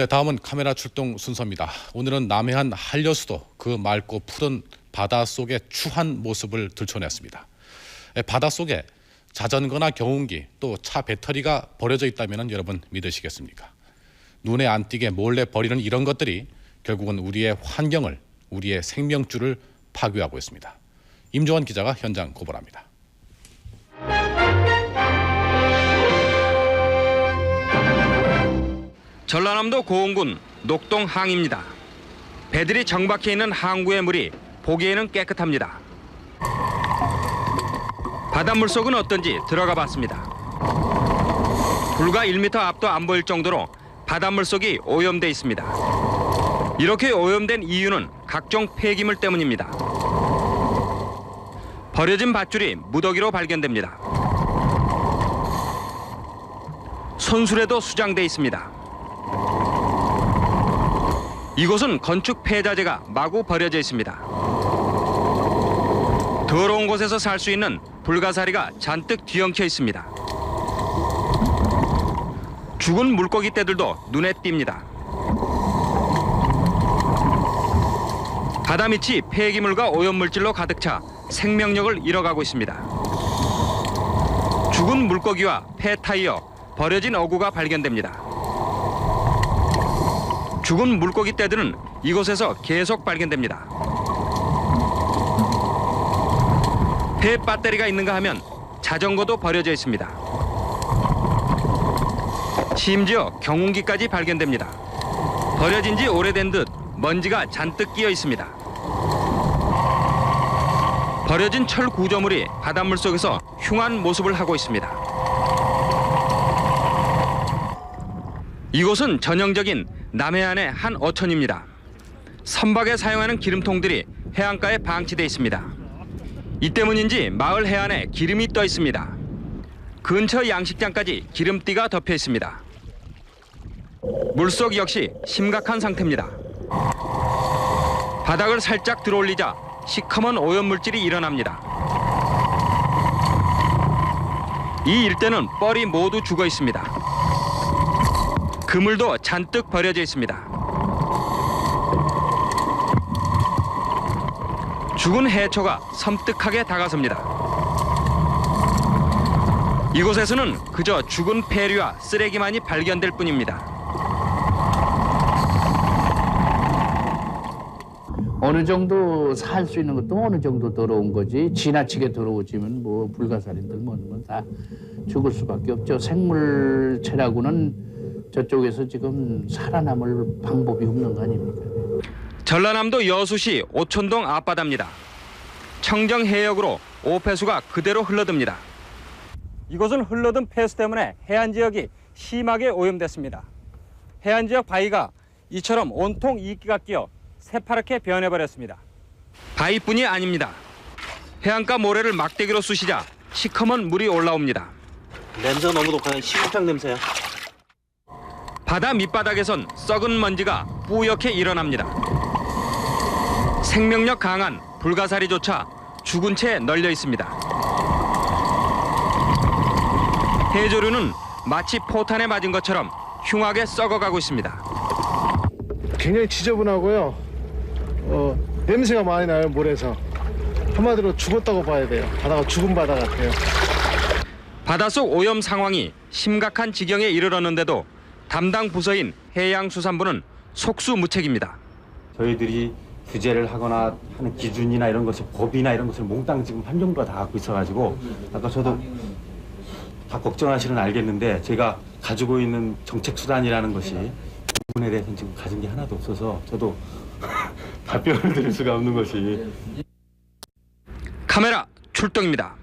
네, 다음은 카메라 출동 순서입니다. 오늘은 남해안 한려수도 그 맑고 푸른 바다 속의 추한 모습을 들춰냈습니다. 네, 바다 속에 자전거나 경운기 또 차 배터리가 버려져 있다면 여러분 믿으시겠습니까? 눈에 안 띄게 몰래 버리는 이런 것들이 결국은 우리의 환경을 우리의 생명줄을 파괴하고 있습니다. 임종원 기자가 현장 고발합니다. 전라남도 고흥군 녹동 항입니다. 배들이 정박해 있는 항구의 물이 보기에는 깨끗합니다. 바닷물 속은 어떤지 들어가 봤습니다. 불과 1m 앞도 안 보일 정도로 바닷물 속이 오염돼 있습니다. 이렇게 오염된 이유는 각종 폐기물 때문입니다. 버려진 밧줄이 무더기로 발견됩니다. 손술에도 수장돼 있습니다. 이곳은 건축 폐자재가 마구 버려져 있습니다. 더러운 곳에서 살 수 있는 불가사리가 잔뜩 뒤엉켜 있습니다. 죽은 물고기 떼들도 눈에 띕니다. 바다 밑이 폐기물과 오염물질로 가득 차 생명력을 잃어가고 있습니다. 죽은 물고기와 폐 타이어, 버려진 어구가 발견됩니다. 죽은 물고기 떼들은 이곳에서 계속 발견됩니다. 폐 배터리가 있는가 하면 자전거도 버려져 있습니다. 심지어 경운기까지 발견됩니다. 버려진 지 오래된 듯 먼지가 잔뜩 끼어 있습니다. 버려진 철 구조물이 바닷물 속에서 흉한 모습을 하고 있습니다. 이곳은 전형적인 남해안의 한 어촌입니다. 선박에 사용하는 기름통들이 해안가에 방치돼 있습니다. 이 때문인지 마을 해안에 기름이 떠 있습니다. 근처 양식장까지 기름띠가 덮여 있습니다. 물속 역시 심각한 상태입니다. 바닥을 살짝 들어올리자 시커먼 오염물질이 일어납니다. 이 일대는 뻘이 모두 죽어 있습니다. 그물도 잔뜩 버려져 있습니다. 죽은 해초가 섬뜩하게 다가섭니다. 이곳에서는 그저 죽은 폐류와 쓰레기만이 발견될 뿐입니다. 어느 정도 살 수 있는 것도 어느 정도 더러운 거지 지나치게 더러워지면 뭐 불가사리들 뭐다 죽을 수밖에 없죠 생물체라고는 저쪽에서 지금 살아남을 방법이 없는 거 아닙니까? 전라남도 여수시 오촌동 앞바다입니다. 청정 해역으로 오폐수가 그대로 흘러듭니다. 이곳은 흘러든 폐수 때문에 해안 지역이 심하게 오염됐습니다. 해안 지역 바위가 이처럼 온통 이끼가 끼어 새파랗게 변해버렸습니다. 바위뿐이 아닙니다. 해안가 모래를 막대기로 쑤시자 시커먼 물이 올라옵니다. 냄새가 너무 독하네. 시궁창 냄새야. 바다 밑바닥에선 썩은 먼지가 뿌옇게 일어납니다. 생명력 강한 불가사리조차 죽은 채 널려 있습니다. 해조류는 마치 포탄에 맞은 것처럼 흉하게 썩어가고 있습니다. 굉장히 지저분하고요. 어, 냄새가 많이 나요 물에서. 한마디로 죽었다고 봐야 돼요. 바다가 죽은 바다 같아요. 바닷속 오염 상황이 심각한 지경에 이르렀는데도 담당 부서인 해양수산부는 속수무책입니다. 저희들이 규제를 하거나 하는 기준이나 이런 것을 법이나 이런 것을 몽땅 지금 한정부가 다 갖고 있어가지고 아까 저도 다 걱정하시는 알겠는데 제가 가지고 있는 정책 수단이라는 것이 이 부분에 대해서는 지금 가진 게 하나도 없어서 저도 답변을 드릴 수가 없는 것이 카메라 출동입니다.